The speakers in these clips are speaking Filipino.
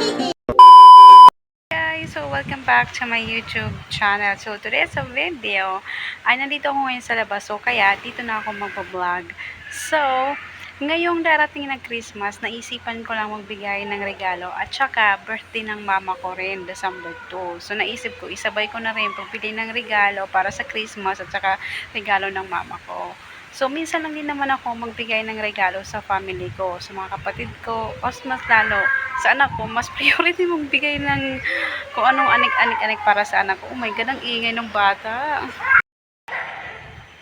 guys! So, welcome back to my YouTube channel. So, today's a video. Ay, nandito ako ngayon sa labas. So, kaya dito na ako magpa-vlog. So, ngayong darating na Christmas, naisipan ko lang magbigay ng regalo at saka birthday ng mama ko rin, December 2. So, naisip ko, isabay ko na rin pagbili ng regalo para sa Christmas at saka regalo ng mama ko. So, minsan lang din naman ako magbigay ng regalo sa family ko, sa mga kapatid ko, o mas lalo sa anak ko, mas priority mong bigay ng kung anong anik-anik-anik para sa anak ko. Oh my God, ang ingay ng bata.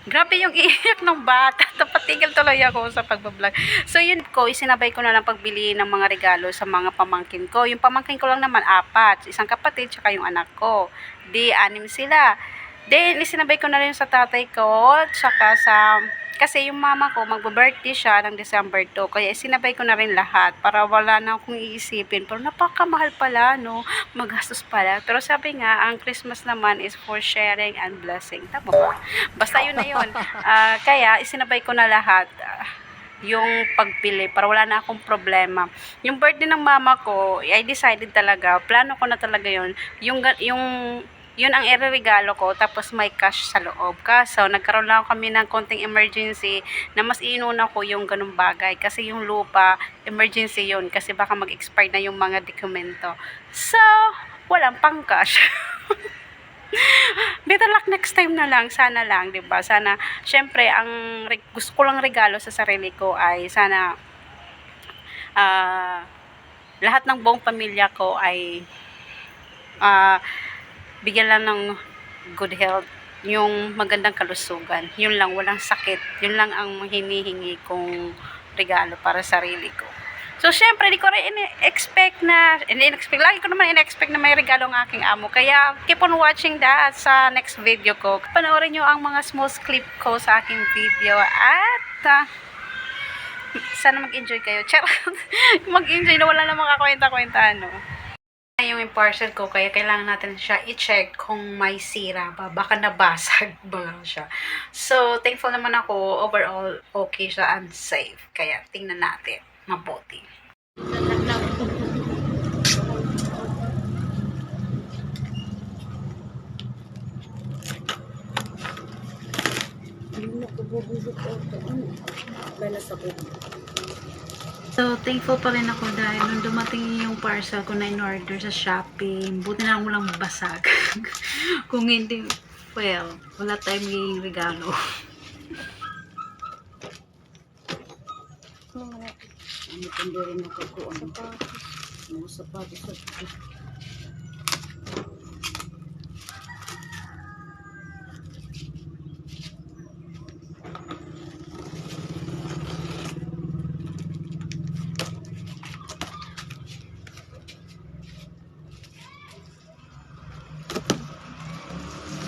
Grabe yung iiyak ng bata. Napatigil tuloy ako sa pagbablog. So yun ko, isinabay ko na lang pagbili ng mga regalo sa mga pamangkin ko. Yung pamangkin ko lang naman apat. Isang kapatid, tsaka yung anak ko. Di, anim sila. Then, isinabay ko na rin sa tatay ko, tsaka sa... Kasi yung mama ko, magbe-birthday siya ng December 2. Kaya isinabay ko na rin lahat para wala na akong iisipin. Pero napakamahal pala, no? Magastos pala. Pero sabi nga, ang Christmas naman is for sharing and blessing. Tama ba? Basta yun na yun. Ah, kaya, isinabay ko na lahat. Ah, yung pagpili para wala na akong problema. Yung birthday ng mama ko, I decided talaga, plano ko na talaga yun. Yung, yung yun ang ireregalo ko tapos may cash sa loob kaso nagkaroon lang kami ng konting emergency na mas inuna ko yung ganung bagay. Kasi yung lupa emergency yun. Kasi baka mag-expire na yung mga dokumento. So walang pang cash. Better luck next time na lang. Sana lang 'di ba? Sana syempre ang gusto ko lang regalo sa sarili ko ay sana ah lahat ng buong pamilya ko ay ah bigyan lang ng good health, yung magandang kalusugan. Yun lang, walang sakit. Yun lang ang hinihingi kong regalo para sa sarili ko. So, syempre, di ko rin in-expect na, in-expect, lagi ko naman in-expect na may regalo ng aking amo. Kaya, keep on watching that sa next video ko. Panoorin nyo ang mga small clip ko sa aking video. At, ah, sana mag-enjoy kayo. Charot. mag-enjoy na wala namang kakwenta-kwenta, no? Yung parcel ko kaya kailangan natin siya i-check kung may sira ba. Baka nabasag ba lang siya. So thankful naman ako. Overall okay siya and safe. Kaya tingnan natin. Mabuti. So, thankful pa rin ako dahil nung dumating yung parcel ko na in-order sa Shopee, buti na lang walang basag. Kung hindi, well, wala tayong magiging regalo. Ano kundi rin ako ko ano. Mga sapatos sa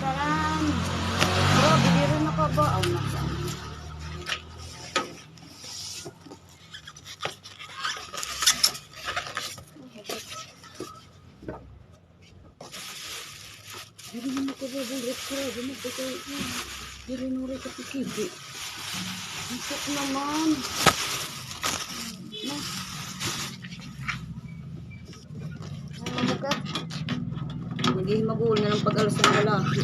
Salam! Bro, bigyan rin ako ba? Oh, nasa. Dili mo ko ba bulit ko? Dili mo ko Rin ka pikibi. Isip naman. Na. Ano mo ka? Naging magulo na ng pag-alas ng lalaki.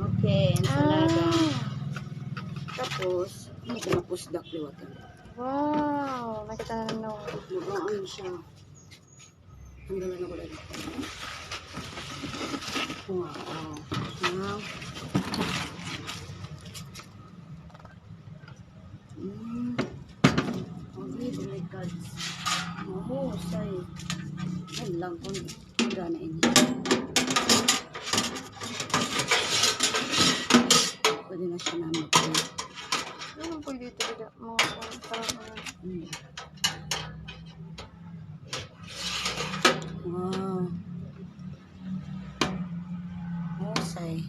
Okay, ensalada. Tapos, ano ko na pusdak liwatan. Wow, nakita na lang no. Magaan siya. Ang galan ako lagi. Wow. Wow. Mm. Okay, oh my God. Oh, say. Ay lang kung magana ini. Pwede na siya namin. Ano po dito dito mo parang ano. Mm. Wow. Husay.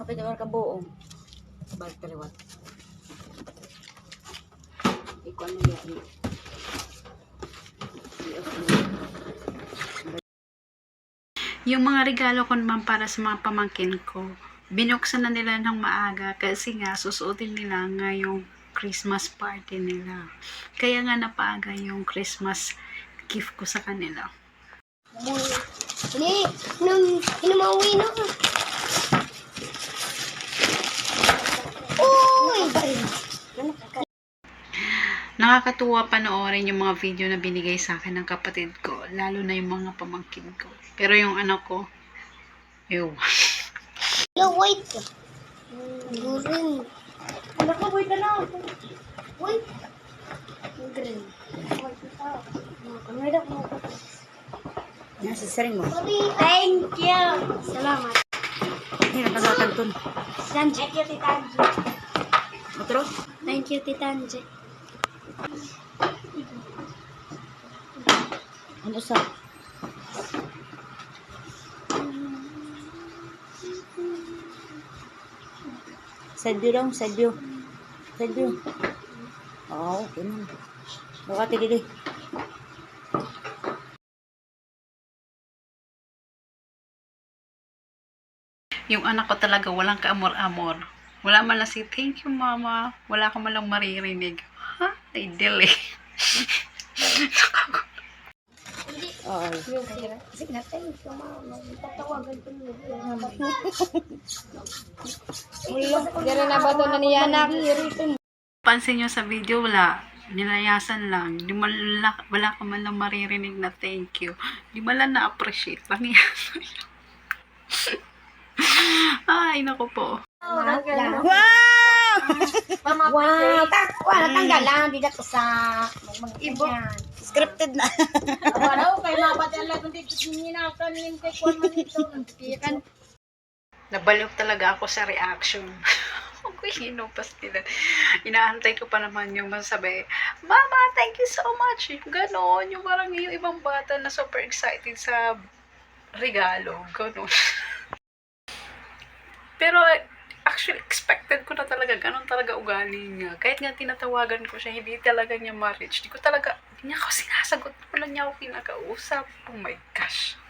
Kapit naman ka buong. Balik kaliwat. Ikaw ano yan. Yung mga regalo ko naman para sa mga pamangkin ko, binuksan na nila ng maaga kasi nga susuotin nila ngayong Christmas party nila. Kaya nga napaaga yung Christmas gift ko sa kanila. Ini, nung hinumauwi na ka. Uy! Nakakatuwa panoorin yung mga video na binigay sa akin ng kapatid ko, lalo na yung mga pamangkin ko. Pero yung anak ko, ew. Hello, wait. Green. Anak ko, wait na. Wait. Green. Wait na. Nasa saring mo. Thank you. Salamat. Hindi nakakantun. Thank you, Tita Angie. Otro? Thank you, Tita Angie. Ano sa? Side view dong, side view. Side view. Oo, okay man. Bukati dili. Yung anak ko talaga walang kaamor-amor. Wala man lang si, thank you mama. Wala ka man lang maririnig. Ha? Ay, dili. Sige thank you, mama. Tatawagan ko mo. Dire na ba to na niya anak? Pansin nyo sa video, wala. Nilayasan lang. Di man la, wala ka man lang maririnig na thank you. Di man lang na-appreciate. Pangyasan Ay, naku po. Wow! Wow! Takwa, natanggal lang. Di na ko sa... Ibo. Scripted na. Nabaliw talaga ako sa reaction. Ako hinupas nila. Inaantay ko pa naman yung masabi, Mama, thank you so much. Yung ganon. Yung parang yung ibang bata na super excited sa regalo. Ganon. Pero actually, expected ko na talaga. Ganon talaga ugali niya. Kahit nga tinatawagan ko siya, hindi talaga niya ma-reach. Di ko talaga, hindi niya ako sinasagot. Wala niya ako pinakausap. Oh my gosh.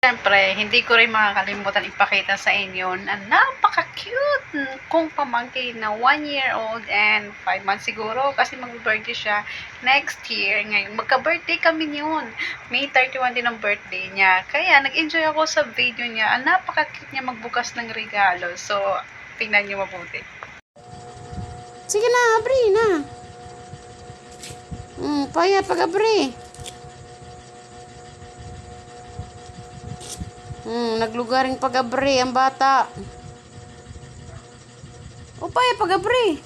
Siyempre, hindi ko rin makakalimutan ipakita sa inyo na napaka-cute kong pamangkin na 1 year old and 5 months siguro kasi mag-birthday siya next year. Ngayon, magka-birthday kami yun. May 31 din ang birthday niya. Kaya, nag-enjoy ako sa video niya. Ang napaka-cute niya magbukas ng regalo. So, tingnan niyo mabuti. Sige na, abri na. Hmm, paya pag-abri. Hmm, naglugaring pag-abri ang bata. O paya pag-abri.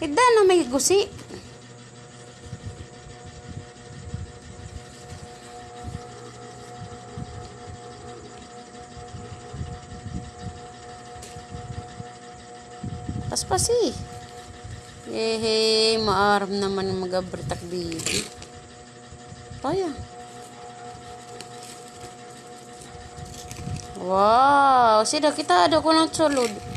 Hida na may gusi. Paspasi. Yehe, maaram naman ng mag-abritak baby. Paya. Wow, sida kita ada ko ng.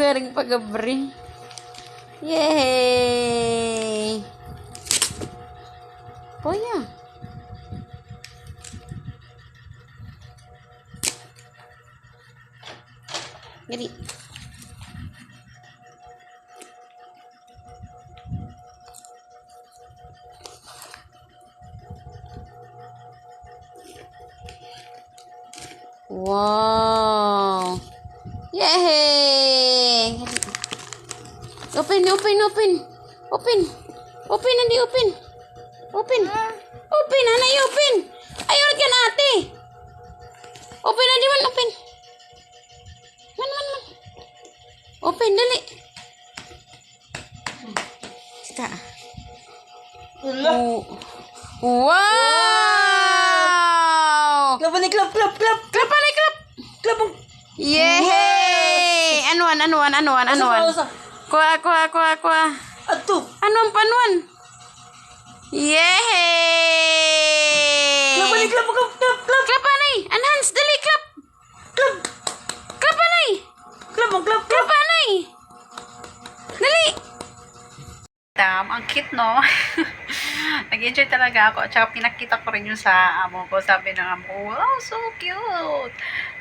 Naglugaring pag-abri. Yay! Poya. Jadi. Open, open, open. Open. Open, open. Open. Anay, open. Ayaw ka na ate. Open na, di man, open. Man, man, man. Open, dali. Sita. Oh. Wow! Klap ni klap klap klap. Klap, anay, klap. Klap. Yay! Anuan, anuan, anuan, anuan. Kuha, kuha, kuha, kuha. Ato. Anong panuan? Yay! Clap, ani, clap, clap, clap, clap. Clap, ani. Enhance, dali, clap. Clap. Clap, ani. Clap, clap, clap. Clap, ani. Dali. Tam, ang cute, no? Nag-enjoy talaga ako. At pinakita ko rin yun sa amo ko. Sabi ng amo ko, wow, so cute.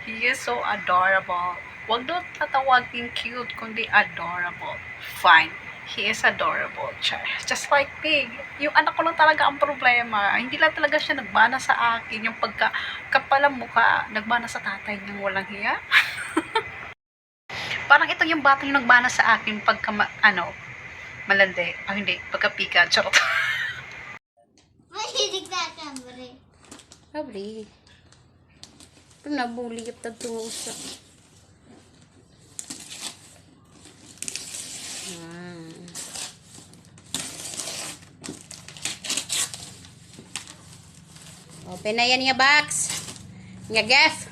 He is so adorable. Huwag doon tatawagin cute, kundi adorable. Fine. He is adorable. Char. Just like me. Yung anak ko lang talaga ang problema. Hindi lang talaga siya nagbana sa akin. Yung pagka kapalang mukha, nagbana sa tatay niyang walang hiya. Parang ito yung bata yung nagbana sa akin pagka, ma- ano, malandi. Ah, hindi. Pagka-pika. Charot. Mahilig na kambre. Abri. Ito nabuli yung tagtungo sa. Open na yan yung box. Nga gef.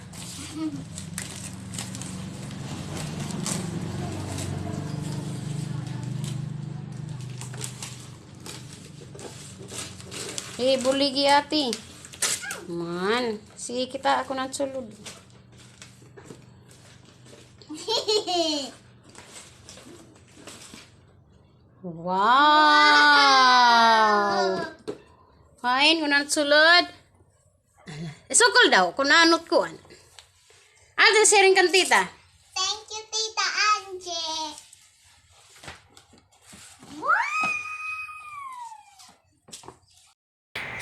Eh, buligi ati. Man, sige kita ako ng sulod. Wow! Fine, kung ng sulod. Isukol daw, kung naanot ko. Ano sharing kan tita? Thank you, Tita Angie.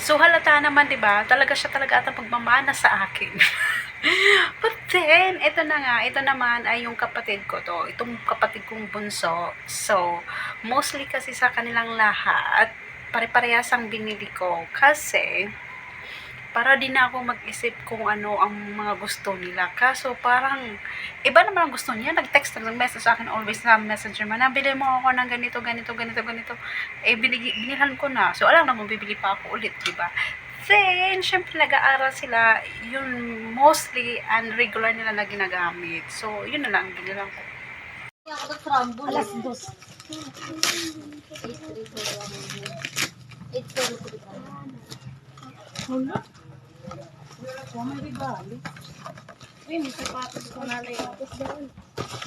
So halata naman, 'di ba? Talaga siya talaga at ang pagmamana sa akin. But then, ito na nga, ito naman ay yung kapatid ko to. Itong kapatid kong bunso. So, mostly kasi sa kanilang lahat, pare-parehas ang binili ko. Kasi, para din ako mag-isip kung ano ang mga gusto nila. Kaso parang, iba naman ang gusto niya. Nag-text na message sa akin always sa messenger man. Nabili mo ako ng ganito, ganito, ganito, ganito. Eh, binigi, binilhan ko na. So, alam na mo, bibili pa ako ulit, di ba? Then, syempre, nag-aaral sila. Yun, mostly, and regular nila na ginagamit. So, yun na lang, binilang ko. Alas dos.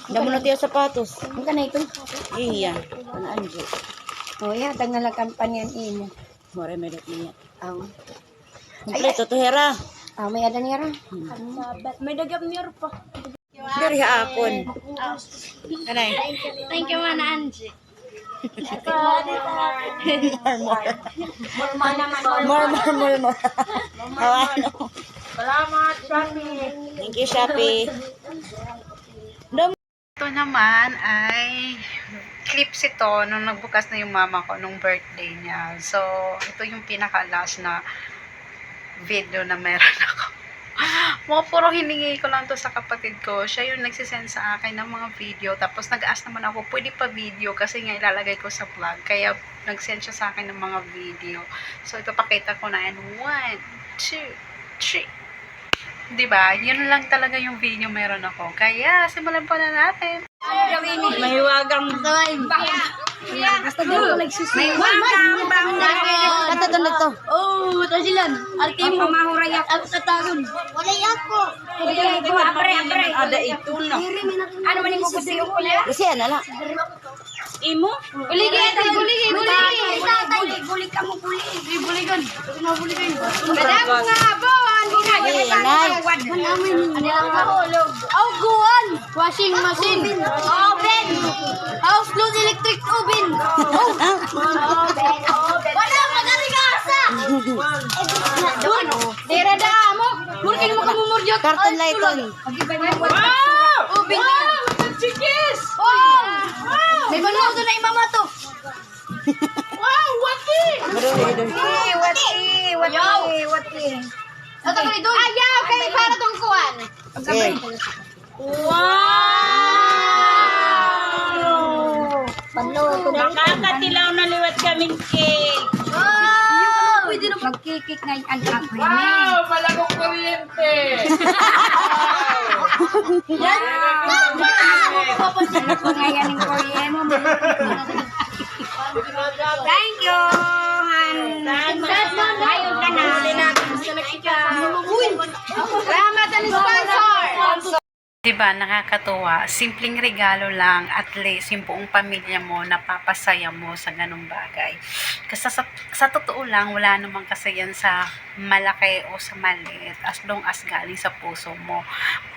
Damo na tiyo sapatos. Ang ka na ito? Iya. Ano anjo? Oh, ya, tanggal lang kampanyan imo. More medot niya. Ang. Kompleto to hera. Ah, may ada niya ra. May dagam niya pa. Dari akon. Kanay. Thank you, Mana Angie. More, more, more, more. Ano? Salamat, Shopee. Thank you, Shopee. Ito naman ay clips ito nung nagbukas na yung mama ko nung birthday niya. So, ito yung pinaka-last na video na meron ako. Mga puro hiningi ko lang to sa kapatid ko. Siya yung nagsisend sa akin ng mga video. Tapos nag-ask naman ako, pwede pa video kasi nga ilalagay ko sa vlog. Kaya nag-send siya sa akin ng mga video. So, ito pakita ko na. And one, two, three. 'Di ba? Yun lang talaga yung video meron ako. Kaya, simulan po na natin. May wagang Basta di ko nagsusunod. May wagang bangon. Kata to to. Oh, ito silan. Arte mo mahurayak at tatagon. Wala ako. Wala ako. Apre, apre. Ada itu na. Ano man yung kukusiyo ko niya? Kasi ano la. Imo? Uligi, uligi, uligi. Uligi, uligi ka mo, uligi. Uligan. Uligan. Madam nga. Eh, nay. Auguan. Washing machine. Oven. House load electric oven. Oven. Wala magaligasa. Doon. Dira da mo. Murkin mo kamumurjot. Karton lighton. Wow! Oven. Wow! Manuod na imama to. wow! Wati! Ito. Wati! Wati! Wati! Ito ko ito. Ayaw! Kaya para tong kuwan. Okay. Wow! Panlo, Nakakatilaw na liwat kaming cake. Wow! Magkikik na ang ako. Wow! Malagong kuryente! Yan! Papansin ko ngayon ng kuryente. Thank you! Ngayon ka na. Salamat ang sponsor! Diba, nakakatuwa. Simpleng regalo lang, at least yung buong pamilya mo, napapasaya mo sa ganung bagay. Kasi sa, sa totoo lang, wala namang kasayan sa malaki o sa maliit, as long as galing sa puso mo.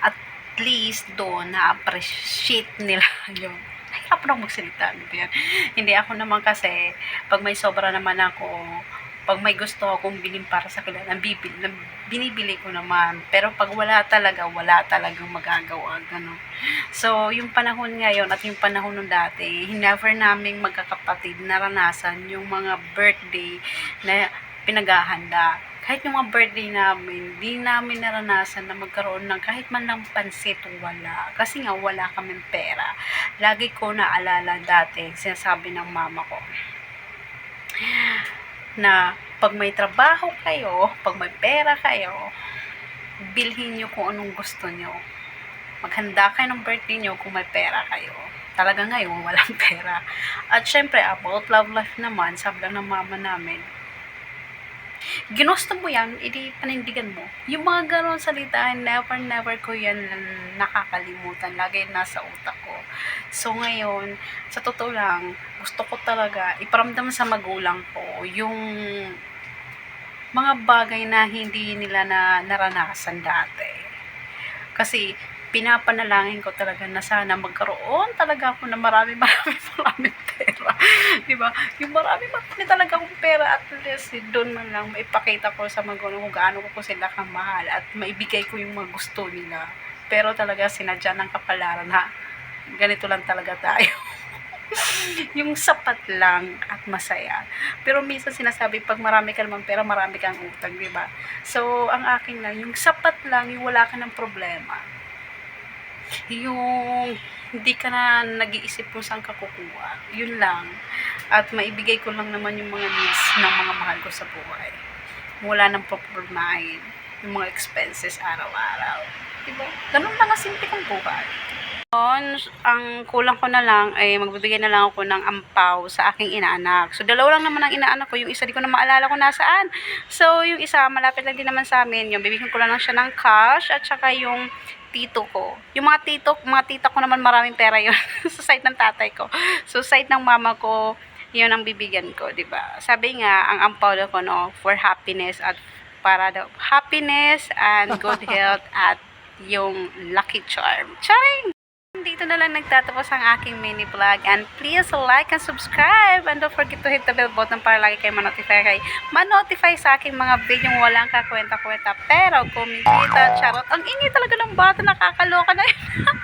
At least doon, na-appreciate nila yun. Nahirap na magsalita. Ano yan? Hindi ako naman kasi, pag may sobra naman ako, pag may gusto akong bilhin para sa kilala, bibili, binibili ko naman. Pero pag wala talaga, wala talagang magagawa. Ganun. So, yung panahon ngayon at yung panahon nung dati, never naming magkakapatid naranasan yung mga birthday na pinaghahanda. Kahit yung mga birthday namin, di namin naranasan na magkaroon ng kahit man lang pansit, wala. Kasi nga, wala kaming pera. Lagi ko naalala dati, sinasabi ng mama ko, na pag may trabaho kayo, pag may pera kayo, bilhin nyo kung anong gusto nyo. Maghanda kayo ng birthday nyo kung may pera kayo. Talaga ngayon, walang pera. At syempre, about love life naman, sabi lang ng mama namin, ginusto mo yan, edi panindigan mo. Yung mga ganon salita, never, never ko yan nakakalimutan. Lagi nasa utak ko. So ngayon, sa totoo lang, gusto ko talaga iparamdam sa magulang ko yung mga bagay na hindi nila na naranasan dati. Kasi pinapanalangin ko talaga na sana magkaroon talaga ako ng marami, marami, marami pera. Di ba? Yung marami, marami talaga akong pera at least doon man lang maipakita ko sa magulang kung gaano ko po sila kamahal at maibigay ko yung mga gusto nila. Pero talaga sinadya ng kapalaran na ganito lang talaga tayo. yung sapat lang at masaya. Pero minsan sinasabi, pag marami ka naman pera, marami kang utang, di ba? So, ang akin lang, yung sapat lang, yung wala ka ng problema. Yung hindi ka na nag-iisip kung saan ka kukuha. Yun lang. At maibigay ko lang naman yung mga needs ng mga mahal ko sa buhay. Wala nang problemahin. Yung mga expenses araw-araw. Diba? Ganun lang ang simple kong buhay. On, ang kulang ko na lang ay magbibigay na lang ako ng ampaw sa aking inaanak. So, dalawa lang naman ang inaanak ko. Yung isa di ko na maalala kung nasaan. So, yung isa, malapit lang din naman sa amin. Yung bibigyan ko lang siya ng cash at saka yung tito ko. Yung mga tito, mga tita ko naman maraming pera yun sa side ng tatay ko. So, side ng mama ko, yun ang bibigyan ko, di ba? Sabi nga, ang ampaw daw ko, no, for happiness at para daw happiness and good health at yung lucky charm. Charing! Dito na lang nagtatapos ang aking mini vlog. And please like and subscribe. And don't forget to hit the bell button para lagi kayo manotify kay manotify sa aking mga video walang kakwenta-kwenta. Pero kumikita charot. Ang ingay talaga ng bata. Nakakaloka na yun